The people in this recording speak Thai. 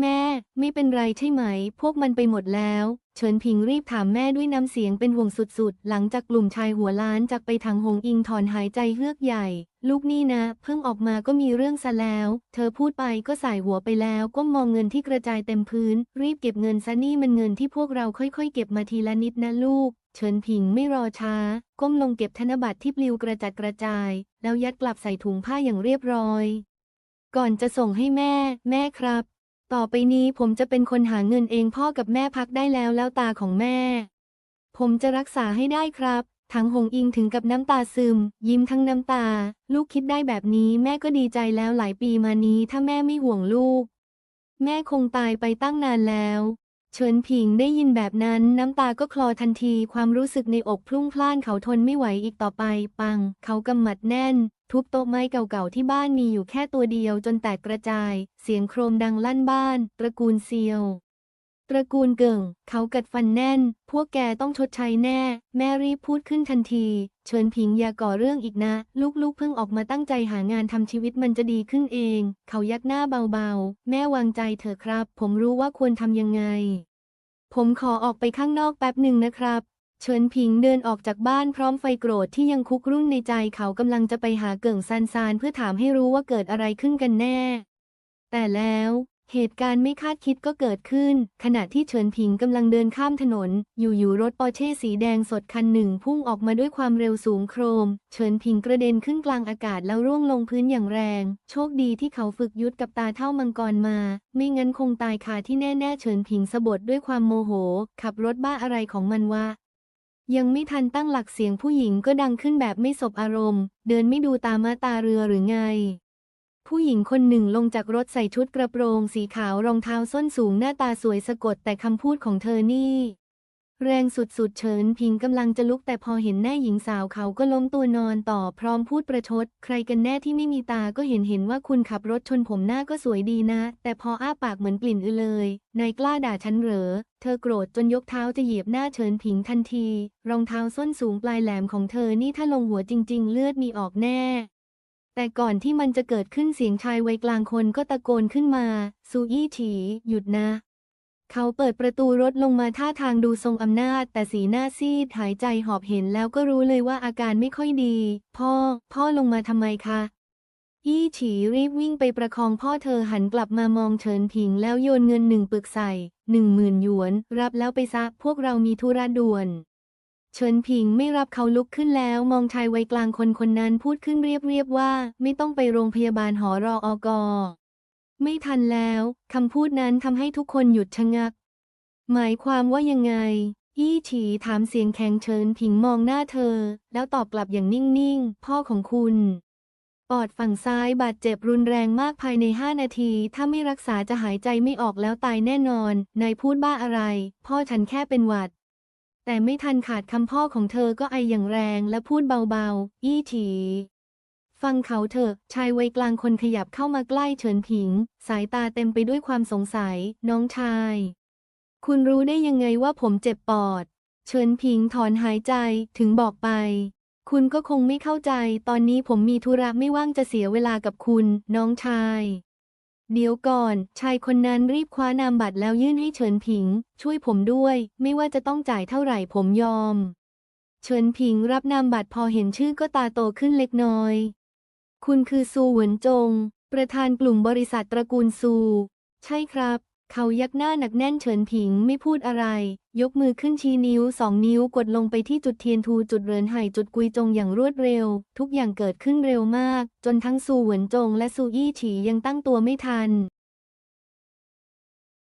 แม่ ไม่เป็นไรใช่ไหม พวกมันไปหมดแล้ว เฉินผิงรีบถามแม่ด้วยน้ำเสียงเป็นห่วงสุดๆ หลังจากกลุ่มชายหัวล้านจากไปทางหงอิงถอนหายใจเฮือกใหญ่ ลูกนี่นะ เพิ่งออกมาก็มีเรื่องซะแล้ว เธอพูดไปก็สายหัวไปแล้วก้มมองเงินที่กระจายเต็มพื้น รีบเก็บเงินซะนี่มันเงินที่พวกเราค่อยๆ เก็บมาทีละนิดนะลูกเฉินผิงไม่รอช้า ก้มลงเก็บธนบัตรที่ปลิวกระจัดกระจาย แล้วยัดกลับใส่ถุงผ้าอย่างเรียบร้อย ก่อนจะส่งให้แม่ แม่ครับ ต่อไปนี้ผมจะเป็นคนหาเงินเองพ่อกับแม่พักได้แล้วแล้วตาของแม่ ผมจะรักษาให้ได้ครับทั้งหงอิงถึงกับน้ำตาซึม ยิ้มทั้งน้ำตา ลูกคิดได้แบบนี้แม่ก็ดีใจแล้วหลายปีมานี้ถ้าแม่ไม่ห่วงลูก แม่คงตายไปตั้งนานแล้ว เฉินผิงได้ยินแบบนั้นน้ำตาก็คลอทันทีความรู้สึกในอกพลุ่งพล่านเขาทนไม่ไหวอีกต่อไป ปัง เขากำหมัดแน่น ทุบโต๊ะไม้เก่าๆที่บ้านมีอยู่แค่ตัวเดียวจนแตกกระจาย เสียงโครมดังลั่นบ้าน ตระกูลเซียว ตระกูลเกิ่ง เขากัดฟันแน่น พวกแกต้องชดใช้แน่ แม่รีบพูดขึ้นทันที เฉินผิงอย่าก่อเรื่องอีกนะ ลูกๆเพิ่งออกมาตั้งใจหางานทำชีวิตมันจะดีขึ้นเอง เขายักหน้าเบาๆ แม่วางใจเถอะครับ ผมรู้ว่าควรทำยังไง ผมขอออกไปข้างนอกแป๊บหนึ่งนะครับ เฉินผิงเดินออกจากบ้านพร้อมไฟโกรธที่ยังคุกรุ่นในใจเขากำลังจะไปหาเกิ่งซานซานเพื่อถามให้รู้ว่าเกิดอะไรขึ้นกันแน่ แต่แล้ว เหตุการณ์ไม่คาดคิดก็เกิดขึ้น ขณะที่เฉินผิงกำลังเดินข้ามถนน อยู่ๆรถปอร์เช่สีแดงสดคันหนึ่งพุ่งออกมาด้วยความเร็วสูงโครม เฉินผิงกระเด็นขึ้นกลางอากาศแล้วร่วงลงพื้นอย่างแรง โชคดีที่เขาฝึกยุทธกับตาเท่ามังกรมา ไม่งั้นคงตายคาที่แน่ๆเฉินผิงสะบดด้วยความโมโห ขับรถบ้าอะไรของมันวะยังไม่ทันตั้งหลักเสียงผู้หญิงก็ดังขึ้นแบบไม่สบอารมณ์ เดินไม่ดูตามาตาเรือหรือไง ผู้หญิงคนหนึ่งลงจากรถใส่ชุดกระโปรงสีขาวรองเท้าส้นสูงหน้าตาสวยสะกดแต่คำพูดของเธอนี่ แรงสุดๆเฉินพิงกำลังจะลุกแต่พอเห็นหน้าหญิงสาวเขาก็ล้มตัวนอนต่อพร้อมพูดประชด ใครกันแน่ที่ไม่มีตาก็เห็นเห็นว่าคุณขับรถชนผมหน้าก็สวยดีนะ แต่พออ้าปากเหมือนกลิ่นอือเลยนายกล้าด่าฉันเหรอ เธอโกรธจนยกเท้าจะเหยียบหน้าเฉินผิงทันที รองเท้าส้นสูงปลายแหลมของเธอนี่ถ้าลงหัวจริง ๆ เลือดมีออกแน่ แต่ก่อนที่มันจะเกิดขึ้นเสียงชายวัยกลางคนก็ตะโกนขึ้นมา ซูอี้ฉีหยุดนะ เขาเปิดประตูรถลงมาท่าทางดูทรงอำนาจ แต่สีหน้าซีดหายใจหอบเห็นแล้วก็รู้เลยว่าอาการไม่ค่อยดี พ่อ พ่อลงมาทำไมคะอี้ฉีรีบวิ่งไปประคองพ่อเธอหันกลับมามองเฉินผิงแล้วโยนเงินหนึ่งปึกใส่หนึ่งหมื่นหยวน รับแล้วไปซะพวกเรามีธุระด่วน เฉินผิงไม่รับเขาลุกขึ้นแล้วมองชายวัยกลางคนคนนั้นพูดขึ้นเรียบๆว่า ไม่ต้องไปโรงพยาบาลหอรออกอไม่ทันแล้วคำพูดนั้นทำให้ทุกคนหยุดชะงัก หมายความว่ายังไง อี้ฉีถามเสียงแข็งเฉินผิงมองหน้าเธอ แล้วตอบกลับอย่างนิ่งๆ พ่อของคุณปอดฝั่งซ้ายบาดเจ็บรุนแรงมากภายในห้านาที ถ้าไม่รักษาจะหายใจไม่ออกแล้วตายแน่นอน นายพูดบ้าอะไร พ่อฉันแค่เป็นหวัด แต่ไม่ทันขาดคำพ่อของเธอก็ไออย่างแรงและพูดเบาๆ อี้ฉีฟังเขาเถอะ ชายวัยกลางคนขยับเข้ามาใกล้เฉินผิง สายตาเต็มไปด้วยความสงสัย น้องชาย คุณรู้ได้ยังไงว่าผมเจ็บปอด เฉินผิงถอนหายใจถึงบอกไป คุณก็คงไม่เข้าใจ ตอนนี้ผมมีธุระไม่ว่างจะเสียเวลากับคุณ น้องชาย เดี๋ยวก่อน ชายคนนั้นรีบคว้านามบัตรแล้วยื่นให้เฉินผิง ช่วยผมด้วย ไม่ว่าจะต้องจ่ายเท่าไหร่ผมยอม เฉินผิงรับนามบัตรพอเห็นชื่อก็ตาโตขึ้นเล็กน้อย คุณคือซูเหวินจง ประธานกลุ่มบริษัทตระกูลซู ใช่ครับ เขายักหน้าหนักแน่นเฉินผิงไม่พูดอะไร ยกมือขึ้นชี้นิ้วสองนิ้วกดลงไปที่จุดเทียนทูจุดเรือนไห่จุดกุยจงอย่างรวดเร็ว ทุกอย่างเกิดขึ้นเร็วมาก จนทั้งซูเหวินจงและซูอี้ฉียังตั้งตัวไม่ทัน